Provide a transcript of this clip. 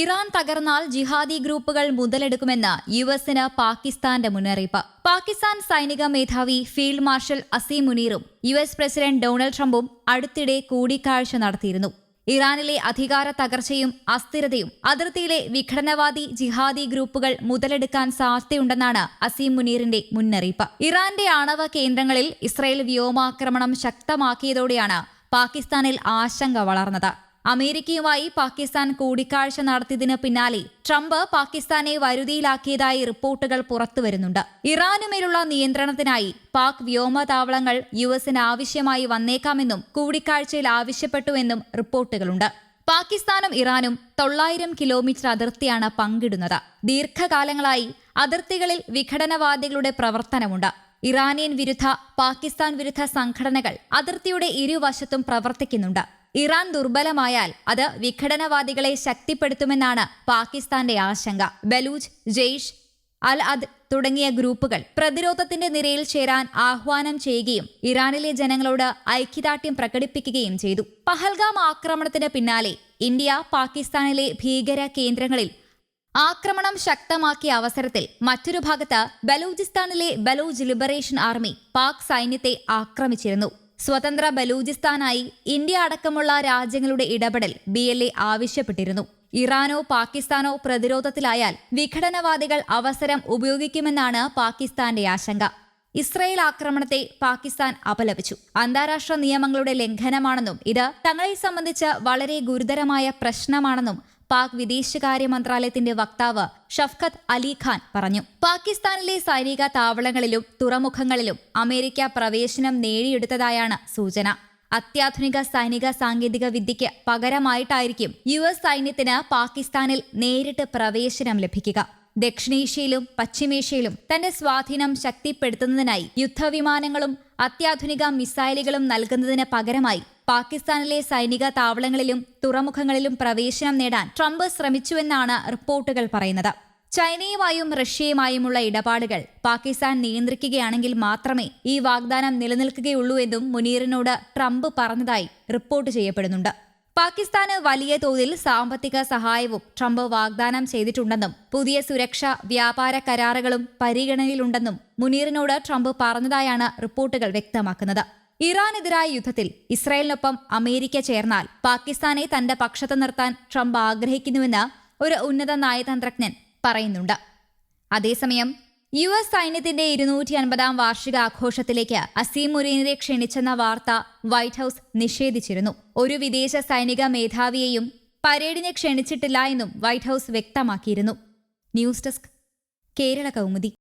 Iran തകർന്നാൽ ജിഹാദി ഗ്രൂപ്പുകൾ മുതലെടുക്കുമെന്ന് U എസിന് പാകിസ്ഥാന്റെ മുന്നറിയിപ്പ്. പാകിസ്ഥാൻ സൈനിക മേധാവി ഫീൽഡ് മാർഷൽ അസീം മുനീറും യു എസ് പ്രസിഡന്റ് ഡൊണാൾഡ് ട്രംപും അടുത്തിടെ കൂടിക്കാഴ്ച നടത്തിയിരുന്നു. ഇറാനിലെ അധികാര തകർച്ചയും അസ്ഥിരതയും അതിർത്തിയിലെ വിഘടനവാദി ജിഹാദി ഗ്രൂപ്പുകൾ മുതലെടുക്കാൻ സാധ്യതയുണ്ടെന്നാണ് അസീം മുനീറിന്റെ മുന്നറിയിപ്പ്. ഇറാന്റെ ആണവ കേന്ദ്രങ്ങളിൽ ഇസ്രയേൽ വ്യോമാക്രമണം ശക്തമാക്കിയതോടെയാണ് പാകിസ്ഥാനിൽ ആശങ്ക വളർന്നത്. അമേരിക്കയുമായി പാകിസ്ഥാൻ കൂടിക്കാഴ്ച നടത്തിയതിന് പിന്നാലെ ട്രംപ് പാകിസ്ഥാനെ വരുതിയിലാക്കിയതായി റിപ്പോർട്ടുകൾ പുറത്തുവരുന്നുണ്ട്. ഇറാനുമേലുള്ള നിയന്ത്രണത്തിനായി പാക് വ്യോമതാവളങ്ങൾ യു എസിന് ആവശ്യമായി വന്നേക്കാമെന്നും കൂടിക്കാഴ്ചയിൽ ആവശ്യപ്പെട്ടുവെന്നും റിപ്പോർട്ടുകളുണ്ട്. പാകിസ്ഥാനും ഇറാനും തൊള്ളായിരം കിലോമീറ്റർ അതിർത്തിയാണ് പങ്കിടുന്നത്. ദീർഘകാലങ്ങളായി അതിർത്തികളിൽ വിഘടനവാദികളുടെ പ്രവർത്തനമുണ്ട്. ഇറാനിയൻ വിരുദ്ധ പാകിസ്ഥാൻ വിരുദ്ധ സംഘടനകൾ അതിർത്തിയുടെ ഇരുവശത്തും പ്രവർത്തിക്കുന്നുണ്ട്. ഇറാൻ ദുർബലമായാൽ അത് വിഘടനവാദികളെ ശക്തിപ്പെടുത്തുമെന്നാണ് പാകിസ്ഥാന്റെ ആശങ്ക. ബലൂജ് ജെയ്ഷ് അൽ അദ് തുടങ്ങിയ ഗ്രൂപ്പുകൾ പ്രതിരോധത്തിന്റെ നിരയിൽ ചേരാൻ ആഹ്വാനം ചെയ്യുകയും ഇറാനിലെ ജനങ്ങളോട് ഐക്യദാർഢ്യം പ്രകടിപ്പിക്കുകയും ചെയ്തു. പഹൽഗാം ആക്രമണത്തിന് പിന്നാലെ ഇന്ത്യ പാകിസ്ഥാനിലെ ഭീകര കേന്ദ്രങ്ങളിൽ ആക്രമണം ശക്തമാക്കിയ അവസരത്തിൽ മറ്റൊരു ഭാഗത്ത് ബലൂചിസ്ഥാനിലെ ബലൂജ് ലിബറേഷൻ ആർമി പാക് സൈന്യത്തെ ആക്രമിച്ചിരുന്നു. സ്വതന്ത്ര ബലൂചിസ്ഥാനായി ഇന്ത്യ അടക്കമുള്ള രാജ്യങ്ങളുടെ ഇടപെടൽ ബി എൽ എ ആവശ്യപ്പെട്ടിരുന്നു. ഇറാനോ പാകിസ്ഥാനോ പ്രതിരോധത്തിലായാൽ വിഘടനവാദികൾ അവസരം ഉപയോഗിക്കുമെന്നാണ് പാകിസ്ഥാന്റെ ആശങ്ക. ഇസ്രയേൽ ആക്രമണത്തെ പാകിസ്ഥാൻ അപലപിച്ചു. അന്താരാഷ്ട്ര നിയമങ്ങളുടെ ലംഘനമാണെന്നും ഇത് തങ്ങളെ സംബന്ധിച്ച് വളരെ ഗുരുതരമായ പ്രശ്നമാണെന്നും പാക് വിദേശകാര്യ മന്ത്രാലയത്തിന്റെ വക്താവ് ഷഫ്ഖത്ത് അലി ഖാൻ പറഞ്ഞു. പാകിസ്ഥാനിലെ സൈനിക താവളങ്ങളിലും തുറമുഖങ്ങളിലും അമേരിക്ക പ്രവേശനം നേടിയെടുത്തതായാണ് സൂചന. അത്യാധുനിക സൈനിക സാങ്കേതിക വിദ്യയ്ക്ക് പകരമായിട്ടായിരിക്കും യു എസ് സൈന്യത്തിന് പാകിസ്ഥാനിൽ നേരിട്ട് പ്രവേശനം ലഭിക്കുക. ദക്ഷിണേഷ്യയിലും പശ്ചിമേഷ്യയിലും തന്റെ സ്വാധീനം ശക്തിപ്പെടുത്തുന്നതിനായി യുദ്ധവിമാനങ്ങളും അത്യാധുനിക മിസൈലുകളും നൽകുന്നതിന് പകരമായി പാകിസ്ഥാനിലെ സൈനിക താവളങ്ങളിലും തുറമുഖങ്ങളിലും പ്രവേശനം നേടാൻ ട്രംപ് ശ്രമിച്ചുവെന്നാണ് റിപ്പോർട്ടുകൾ പറയുന്നത്. ചൈനയുമായും റഷ്യയുമായുമുള്ള ഇടപാടുകൾ പാകിസ്ഥാൻ നിയന്ത്രിക്കുകയാണെങ്കിൽ മാത്രമേ ഈ വാഗ്ദാനം നിലനിൽക്കുകയുള്ളൂ എന്നും മുനീറിനോട് ട്രംപ് പറഞ്ഞതായി റിപ്പോർട്ട് ചെയ്യപ്പെടുന്നുണ്ട്. പാകിസ്ഥാന് വലിയ തോതിൽ സാമ്പത്തിക സഹായവും ട്രംപ് വാഗ്ദാനം ചെയ്തിട്ടുണ്ടെന്നും പുതിയ സുരക്ഷ വ്യാപാര കരാറുകളും പരിഗണനയിലുണ്ടെന്നും മുനീറിനോട് ട്രംപ് പറഞ്ഞതായാണ് റിപ്പോർട്ടുകൾ വ്യക്തമാക്കുന്നത്. ഇറാനെതിരായ യുദ്ധത്തിൽ ഇസ്രായേലിനൊപ്പം അമേരിക്ക ചേർന്നാൽ പാകിസ്ഥാനെ തന്റെ പക്ഷത്ത് നിർത്താൻ ട്രംപ് ആഗ്രഹിക്കുന്നുവെന്ന് ഒരു ഉന്നത നയതന്ത്രജ്ഞൻ പറയുന്നുണ്ട്. അതേസമയം യു എസ് സൈന്യത്തിന്റെ ഇരുന്നൂറ്റി അൻപതാം വാർഷികാഘോഷത്തിലേക്ക് അസീം മുരീനിനെ ക്ഷണിച്ചെന്ന വാർത്ത വൈറ്റ് ഹൌസ് നിഷേധിച്ചിരുന്നു. ഒരു വിദേശ സൈനിക മേധാവിയെയും പരേഡിനെ ക്ഷണിച്ചിട്ടില്ല എന്നും വൈറ്റ് ഹൌസ് വ്യക്തമാക്കിയിരുന്നു. News desk Kerala Kaumudi.